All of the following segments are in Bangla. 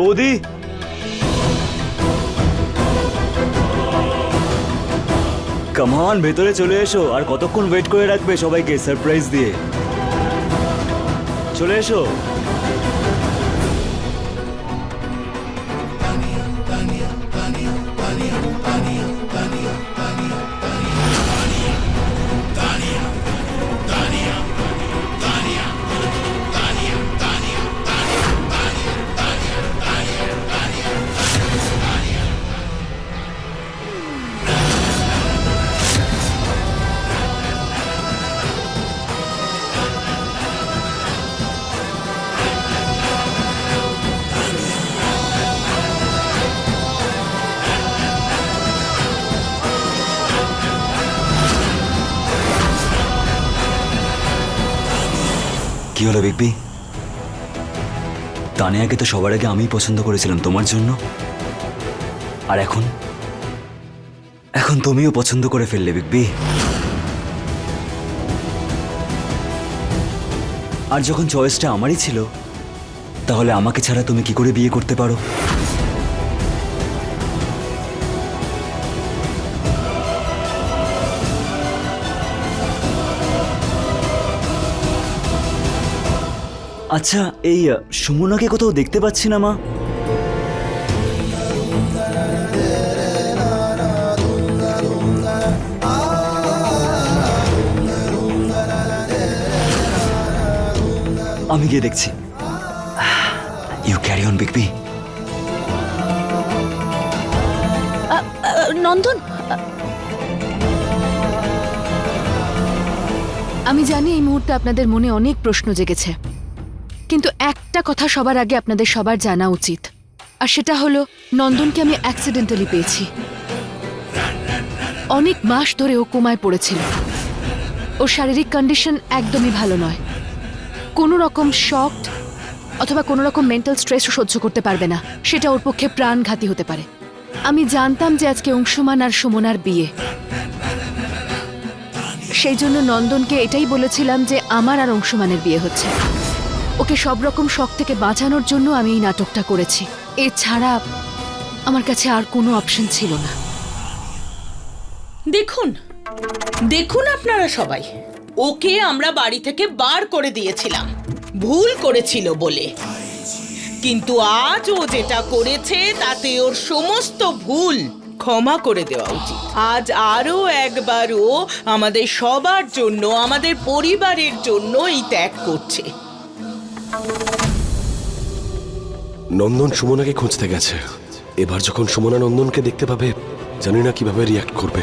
বৌদি। কামান ভেতরে চলে এসো, আর কতক্ষণ ওয়েট করে রাখবে সবাইকে সারপ্রাইজ দিয়ে। চলে এসো। হলো বিপি তানিয়াকে তো সবার আগে আমি পছন্দ করেছিলাম, তোমার জন্য। আর এখন? এখন তুমিও পছন্দ করে ফেললে বিপি আর যখন চয়েসটা আমারই ছিল, তাহলে আমাকে ছাড়া তুমি কি করে বিয়ে করতে পারো? আচ্ছা এই সুমনাকে কোথাও দেখতে পাচ্ছি না, মা। আমি গিয়ে দেখছি। You carry on big B Nandan আমি জানি এই মুহূর্তে আপনাদের মনে অনেক প্রশ্ন জেগেছে। কিন্তু একটা কথা সবার আগে আপনাদের সবার জানা উচিত। আর সেটা হলো, নন্দনকে আমি অ্যাক্সিডেন্টালি পেয়েছি। অনেক মাস ধরে ও কোমায় পড়েছিল। ওর শারীরিক কন্ডিশন একদমই ভালো নয়। কোনো রকম শকড অথবা কোনো রকম মেন্টাল স্ট্রেস সহ্য করতে পারবে না। সেটা ওর পক্ষে প্রাণঘাতী হতে পারে। আমি জানতাম যে আজকে অংশুমান আর সুমনার বিয়ে। সেই জন্য নন্দনকে এটাই বলেছিলাম যে আমার আর অংশুমানের বিয়ে হচ্ছে। ওকে সব রকম শখ থেকে বাঁচানোর জন্য আমি এই নাটকটা করেছি। এছাড়া আমার কাছে আর কোনো অপশন ছিল না। দেখুন দেখুন আপনারা সবাই। ওকে আমরা বাড়ি থেকে বার করে দিয়েছিলাম। ভুল করেছিল বলে। কিন্তু আজ ও যেটা করেছে, তাতে ওর সমস্ত ভুল ক্ষমা করে দেওয়া উচিত। আজ আরও একবার ও আমাদের সবার জন্য, আমাদের পরিবারের জন্য এই ত্যাগ করছে। নন্দন সুমনাকে খুঁজতে গেছে। এবার যখন সুমনা নন্দনকে দেখতে পাবে, জানি না কীভাবে রিয়াক্ট করবে।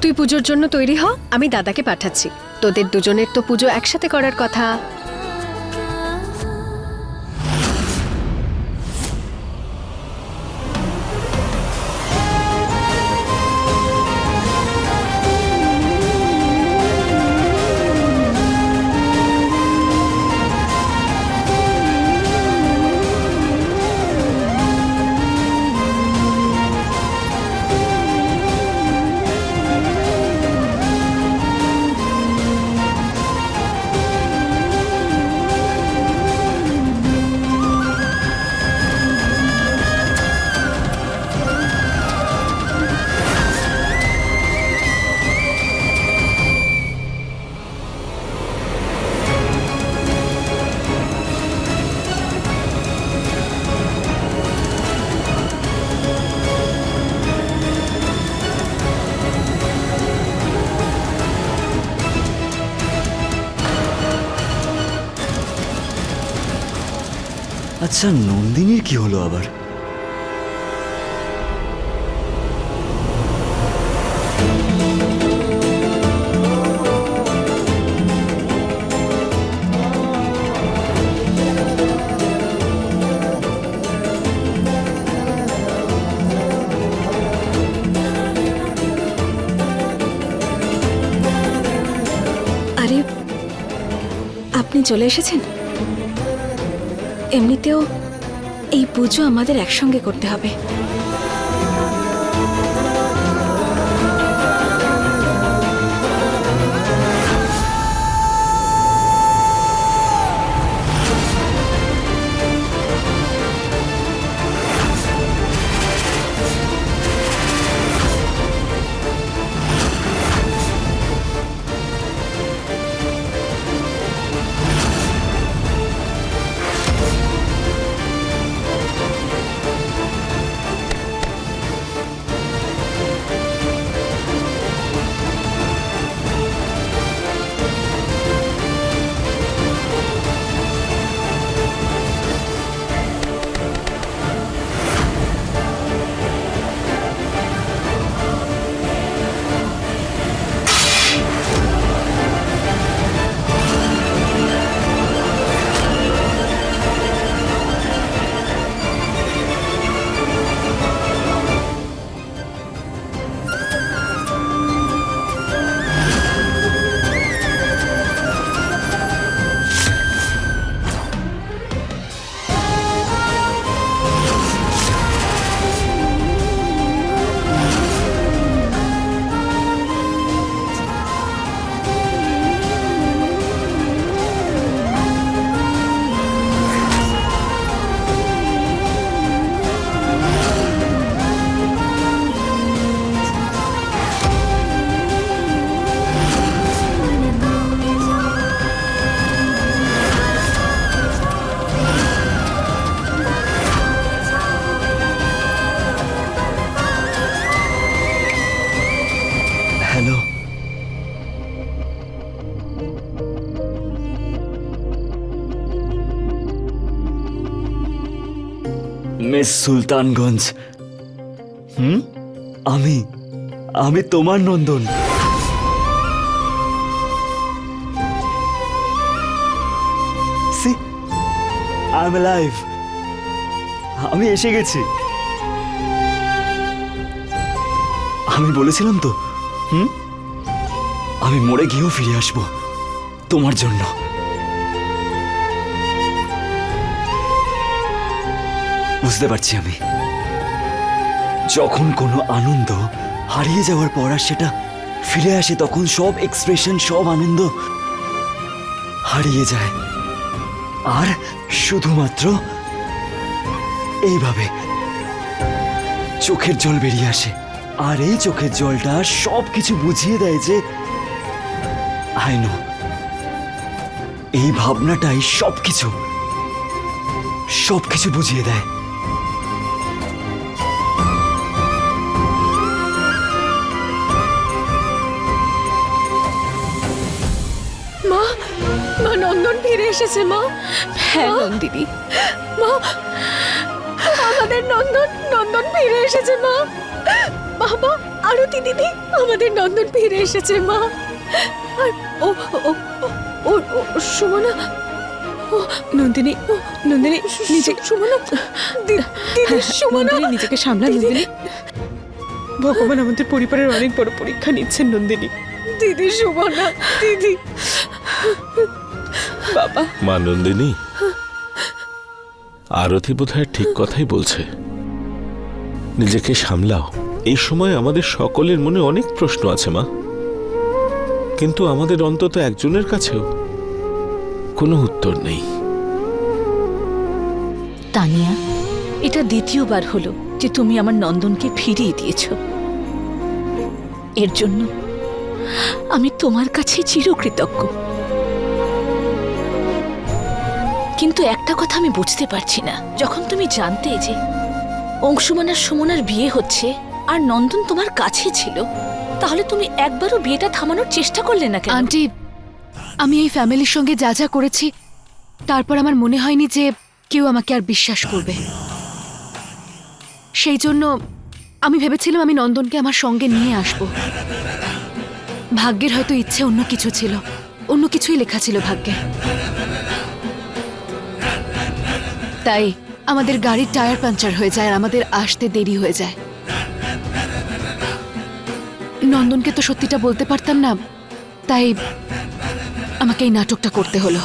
তুই পুজোর জন্য তৈরি হ, আমি দাদাকে পাঠাচ্ছি। তোদের দুজনের তো পুজো একসাথে করার কথা। আচ্ছা নন্দিনীর কি হলো আবার? আপনি চলে এসেছেন? এমনিতেও এই পুজো আমাদের একসঙ্গে করতে হবে। মিস সুলতানগঞ্জ। হুম? আমি আমি তোমার Nandan. See I am live আমি এসে গেছি। আমি বলেছিলাম তো, হুম? আমি মরে গিয়েও ফিরে আসব তোমার জন্য। বুঝতে পারছি আমি। যখন কোনো আনন্দ হারিয়ে যাওয়ার পর আর সেটা ফিরে আসে, তখন সব এক্সপ্রেশন সব আনন্দ হারিয়ে যায়। আর শুধুমাত্র এইভাবে চোখের জল বেরিয়ে আসে। আর এই চোখের জলটা সব কিছু বুঝিয়ে দেয় যে আই এই ভাবনাটাই সব কিছু সব কিছু বুঝিয়ে দেয়। মা নন্দন ফিরে এসেছে মা। হ্যাঁ নন্দিনী। মা আমাদের নন্দন নন্দন ফিরে এসেছে মা। বাবা আরতি দিদি আমাদের নন্দন ফিরে এসেছে মা। আর ও ও ও- সুমনা ও নন্দিনী নন্দিনী নিজে সুমনা সুমনা। নিজেকে সামলা নন্দিনী। ভগবান আমাদের পরিবারের অনেক বড় পরীক্ষা নিচ্ছেন নন্দিনী। দিদি সুমনা দিদি। বাবা। মা নন্দিনী আরতি বোধহয় ঠিক কথাই বলছে। নিজেকে সামলাও। এই সময় আমাদের সকলের মনে অনেক প্রশ্ন আছে মা। কিন্তু আমাদের অন্তত একজনের কাছেও কোনো উত্তর নেই। তানিয়া এটা দ্বিতীয়বার হলো যে তুমি আমার নন্দনকে ফিরিয়ে দিয়েছ। এর জন্য আমি তোমার কাছে চিরকৃতজ্ঞ। কিন্তু একটা কথা আমি বুঝতে পারছি না। যখন তুমি জানতে যে অংশুমানার সুমনার বিয়ে হচ্ছে আর নন্দন তোমার কাছে ছিল, তাহলে তুমি একবারও বিয়েটা থামানোর চেষ্টা করলে না কেন? আন্টি, আমি এই ফ্যামিলির সঙ্গে যা যা করেছি, তারপর আমার মনে হয়নি যে কেউ আমাকে আর বিশ্বাস করবে। সেই জন্য আমি ভেবেছিলাম আমি নন্দনকে আমার সঙ্গে নিয়ে আসব। ভাগ্যের হয়তো ইচ্ছে অন্য কিছু ছিল, অন্য কিছুই লেখা ছিল ভাগ্যে। তাই আমাদের গাড়ির টায়ার পাঞ্চার হয়ে যায় আর আমাদের আসতে দেরি হয়ে যায়। নন্দনকে তো সত্যিটা বলতে পারতাম না, তাই আমাকে এই নাটকটা করতে হলো।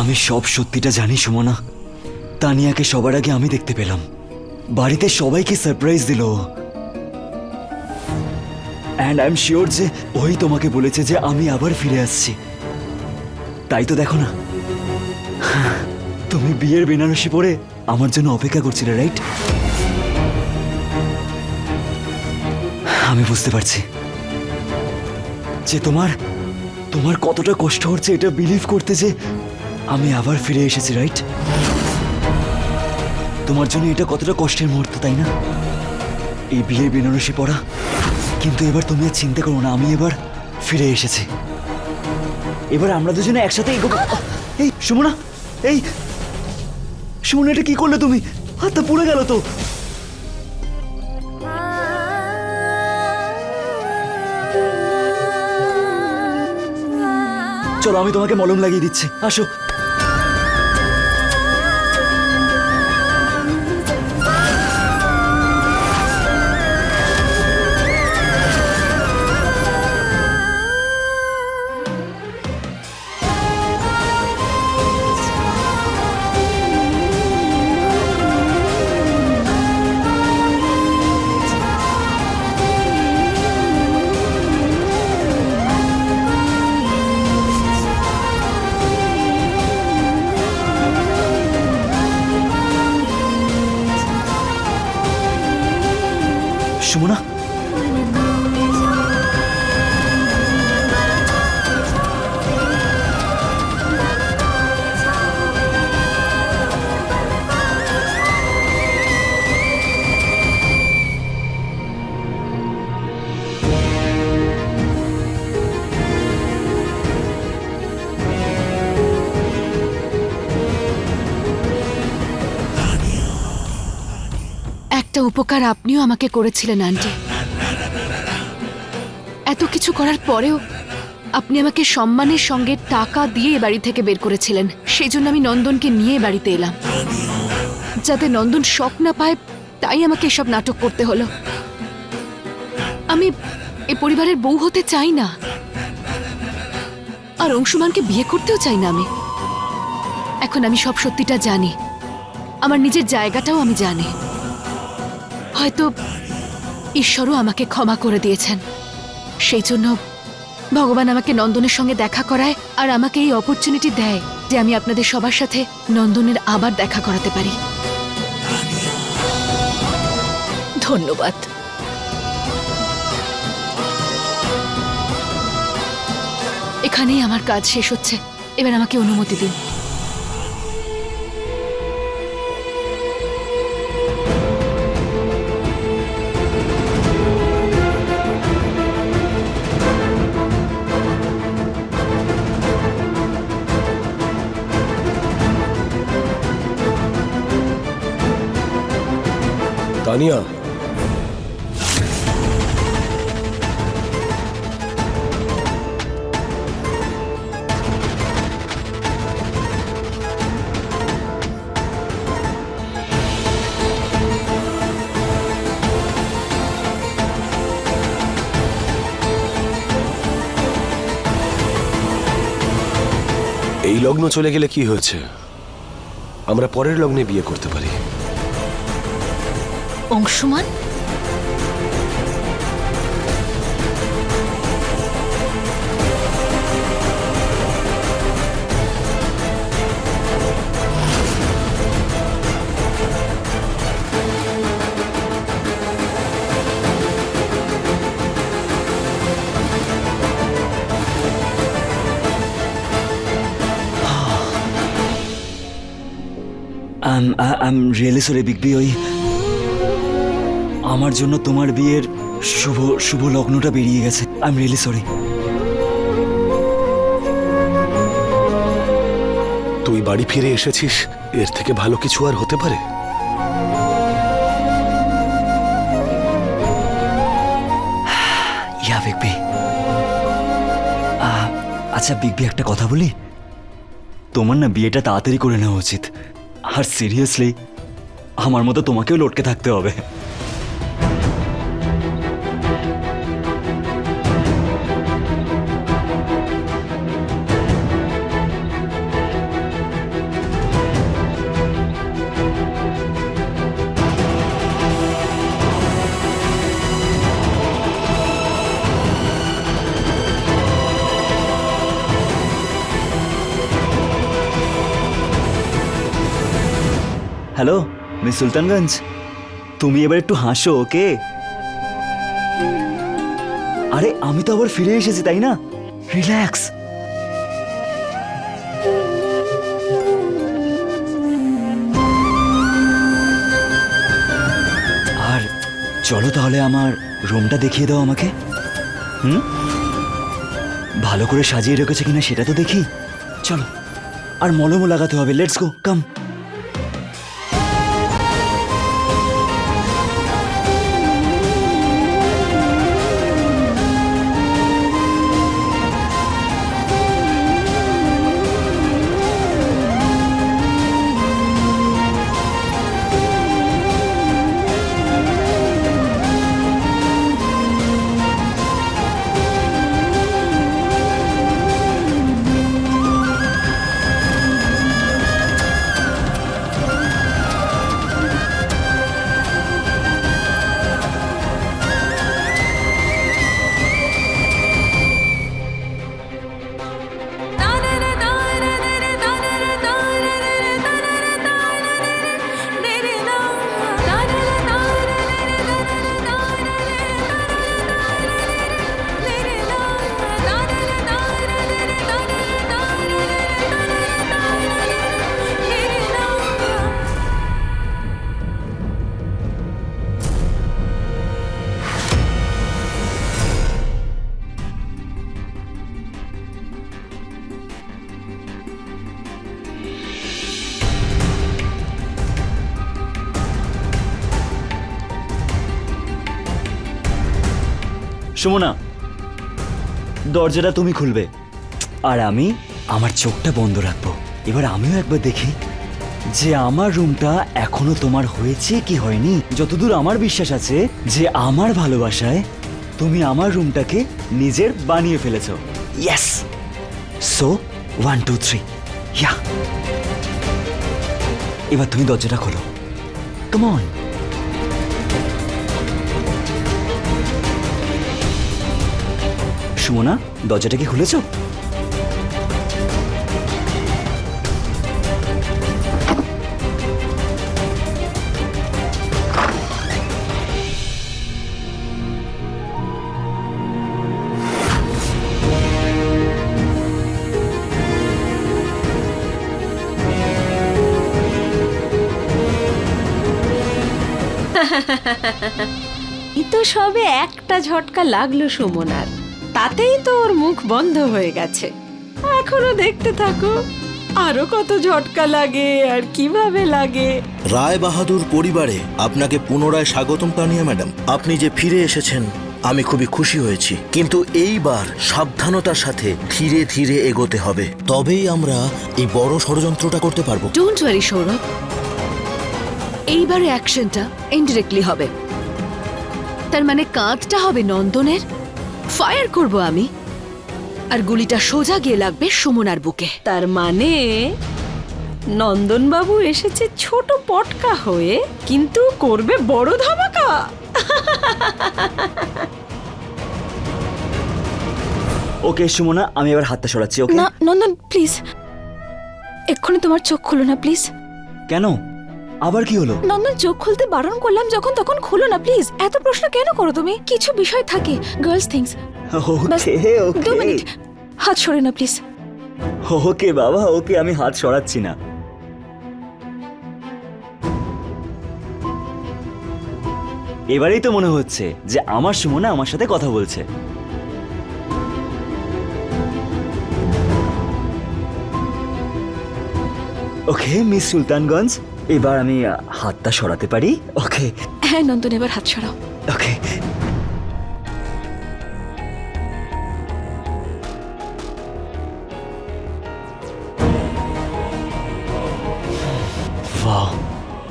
আমি সব সত্যিটা জানি, সুমনা। তানিয়াকে সবার আগে আমি দেখতে পেলাম। বাড়িতে সবাইকে সারপ্রাইজ দিল। অ্যান্ড আই এম শিওর যে ওই তোমাকে বলেছে যে আমি আবার ফিরে আসছি। তাই তো দেখো না। তুমি বিয়ের বেনারসি পরে আমার জন্য অপেক্ষা করছিলে রাইট আমি বুঝতে পারছি। যে তোমার তোমার কতটা কষ্ট হচ্ছে এটা বিলিভ করতে যে আমি আবার ফিরে এসেছি রাইট তোমার জন্য এটা কতটা কষ্টের মুহূর্ত, তাই না? এই বিয়ে বেনারসি পড়া কিন্তু এবার তুমি আর চিন্তা করো না, আমি এবার ফিরে এসেছি। এবার আমরা দুজনে একসাথে এগোবো এই, সুমনা এই, সুমনা, এটা কি করলে তুমি? হাতটা পুড়ে গেল তো। চলো, আমি তোমাকে মলম লাগিয়ে দিচ্ছি। আসো। সুমনা একটা উপকার আপনিও আমাকে করেছিলেন, আন্টি। এত কিছু করার পরেও আপনি আমাকে সম্মানের সঙ্গে টাকা দিয়ে বাড়ি থেকে বের করেছিলেন। সেই জন্য আমি নন্দনকে নিয়ে বাড়িতে এলাম। যাতে নন্দন শখ না পায়, তাই আমাকে এসব নাটক করতে হলো। আমি এ পরিবারের বউ হতে চাই না। আর অংশুমানকে বিয়ে করতেও চাই না আমি। এখন আমি সব সত্যিটা জানি। আমার নিজের জায়গাটাও আমি জানি। হয়তো ঈশ্বরও আমাকে ক্ষমা করে দিয়েছেন। সেই জন্য ভগবান আমাকে নন্দনের সঙ্গে দেখা করায় আর আমাকে এই অপরচুনিটি দেয় যে আমি আপনাদের সবার সাথে নন্দনের আবার দেখা করাতে পারি। ধন্যবাদ। এখানেই আমার কাজ শেষ হচ্ছে। এবার আমাকে অনুমতি দিন। তানিয়া এই লগ্ন চলে গেলে কি হয়েছে? আমরা পরের লগ্নে বিয়ে করতে পারি। Anshuman? Um um really sorry big B ওই আমার জন্য তোমার বিয়ের শুভ শুভ লগ্নটা বেরিয়ে গেছে। আই এম রিয়েলি সরি তুই বাড়ি ফিরে এসেছিস এর থেকে ভালো কিছু আর হতে পারে? ইয়া বিগ বি আচ্ছা বিগবি একটা কথা বলি? তোমার না বিয়েটা তাড়াতাড়ি করে নেওয়া উচিত। আর সিরিয়াসলি আমার মতো তোমাকেও লটকে থাকতে হবে। Hello, miss Sultanganj. তুমি এবার একটু হাসো, ওকে? আরে, আমি তো আবার ফিরে এসেছি, তাই না? রিল্যাক্স। আর চলো তাহলে আমার রুমটা দেখিয়ে দাও আমাকে। হুম? ভালো করে সাজিয়ে রেখেছে কিনা সেটা তো দেখি। চলো, আর মলমও লাগাতে হবে, লেটস গো, কাম। সুমনা, দরজাটা তুমি খুলবে। আর আমি আমার চোখটা বন্ধ রাখব। এবার আমিও একবার দেখি যে আমার রুমটা এখনও তোমার হয়েছে কি হয়নি। যতদূর আমার বিশ্বাস আছে যে আমার ভালোবাসায় তুমি আমার রুমটাকে নিজের বানিয়ে ফেলেছ। Yes so one two three yeah এবার তুমি দরজাটা খোলো। কমন সুমনা দরজাটা কি খুলেছ? তো সবে একটা ঝটকা লাগল সুমনার। তাতেই তো ওর মুখ বন্ধ হয়ে গেছে। এখনও দেখতে থাকো আরও কত ঝটকা লাগে আর কীভাবে লাগে। রায় বাহাদুর পরিবারে আপনাকে পুনরায় স্বাগতম তানিয়া ম্যাডাম। আপনি যে ফিরে এসেছেন আমি খুবই খুশি হয়েছি। কিন্তু এইবার সাবধানতার সাথে ধীরে ধীরে এগোতে হবে। তবেই আমরা এই বড় ষড়যন্ত্রটা করতে পারব। Don't worry Sourav. এইবারে অ্যাকশনটা ইনডিরেক্টলি হবে। তার মানে কাঁধটা হবে নন্দনের। ফায়ার করব আমি। আর গুলিটা সোজা গিয়ে লাগবে সুমনার বুকে। তার মানে নন্দনবাবু এসেছে ছোট পটকা হয়ে কিন্তু করবে বড় ধামাকা। ওকে সুমনা আমি এবার হাতটা সরাচ্ছি ওকে? না নন্দন প্লিজ। এক্ষুনি তোমার চোখ খুলো না প্লিজ। কেন? আবার কি হলো? নন্দন চোখ খুলতে বারণ করলাম যখন তখন খুলো না প্লিজ এত প্রশ্ন কেন করো তুমি? কিছু বিষয় থাকে। গার্লস থিংস ওকে দু ওকে। মিনিট হাত সরে না প্লিজ ওকে বাবা ওকে আমি হাত সরাচ্ছি না। এবারেই তো মনে হচ্ছে যে আমার সুমনা আমার সাথে কথা বলছে। Okay miss Sultanganj? এবার আমি হাতটা সরাতে পারি? ওকে। হ্যাঁ নন্দন এবার হাত সরাও। ওকে।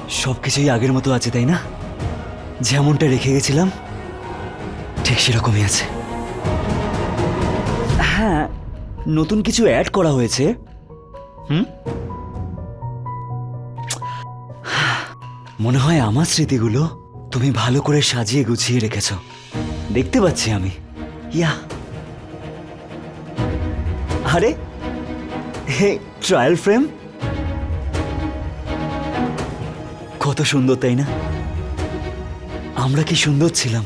সব কিছুই আগের মতো আছে তাই না? যেমনটা রেখে গেছিলাম ঠিক সেরকমই আছে। হ্যাঁ নতুন কিছু অ্যাড করা হয়েছে। হুম? মনে হয় আমার স্মৃতিগুলো তুমি ভালো করে সাজিয়ে গুছিয়ে রেখেছ। দেখতে পাচ্ছি আমি। ইয়া। আরে, হে ট্রায়াল ফ্রেম কত সুন্দর, তাই না? আমরা কি সুন্দর ছিলাম।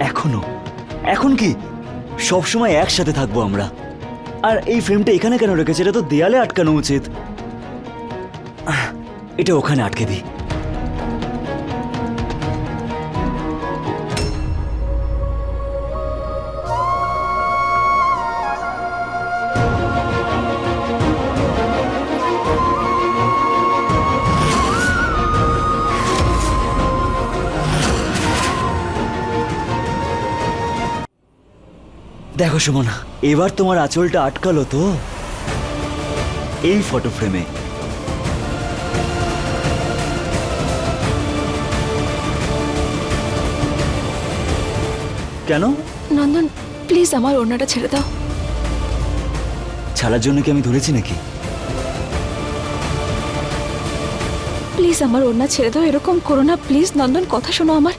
এখনও। এখন কি? সব সময় একসাথে থাকব আমরা। আর এই ফ্রেমটা এখানে কেন রেখেছে? এটা তো দেয়ালে আটকানো উচিত। এটা ওখানে আটকে দিই। দেখো সুমনা এবার তোমার আঁচলটা আটকালো তো? এই ফটো ফ্রেমে। কেন? নন্দন প্লিজ আমার ওড়নাটা ছেড়ে দাও। ছাড়ার জন্য কি আমি ধরেছি নাকি? প্লিজ আমার ওড়না ছেড়ে দাও এরকম করো না। প্লিজ নন্দন কথা শোনো আমার।